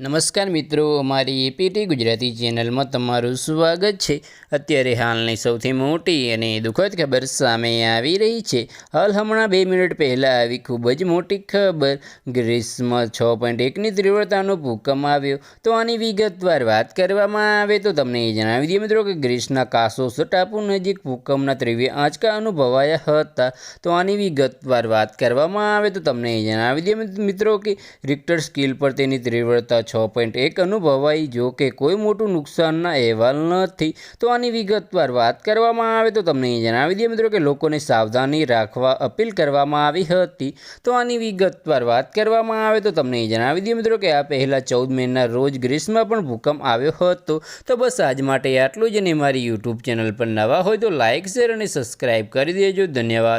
નમસ્કાર મિત્રો, અમારી એપીટી ગુજરાતી ચેનલમાં તમારું સ્વાગત છે. અત્યારે હાલની સૌથી મોટી અને દુઃખદ ખબર સામે આવી રહી છે. હાલ હમણાં બે મિનિટ પહેલાં આવી ખૂબ જ મોટી ખબર. ગ્રીસમાં છ પોઈન્ટ એકની તીવ્રતાનો ભૂકંપ આવ્યો. તો આની વિગતવાર વાત કરવામાં આવે તો તમને એ જણાવી દઈએ મિત્રો કે ગ્રીસના કાસોસ ટાપુ નજીક ભૂકંપના ત્રિવ્ય આંચકા અનુભવાયા હતા. તો આની વિગતવાર વાત કરવામાં આવે તો તમને એ જણાવી દઈએ મિત્રો કે રિક્ટર સ્કિલ પર તેની તીવ્રતા છ પોઈન્ટ એક અનુભવાઈ જો કે કોઈ મોટું નુકસાનના અહેવાલ નથી. તો આની વિગતવાર વાત કરવામાં આવે તો તમને જણાવી દઈએ મિત્રો કે લોકોને સાવધાની રાખવા અપીલ કરવામાં આવી હતી. તો આની વિગતવાર વાત કરવામાં આવે તો તમને જણાવી દઈએ મિત્રો કે આ પહેલાં ચૌદ મેના રોજ ગ્રીસમાં પણ ભૂકંપ આવ્યો હતો. તો બસ આજ માટે આટલું જ અને મારી યુટ્યુબ ચેનલ પર નવા હોય તો લાઇક શેર અને સબસ્ક્રાઈબ કરી દેજો. ધન્યવાદ.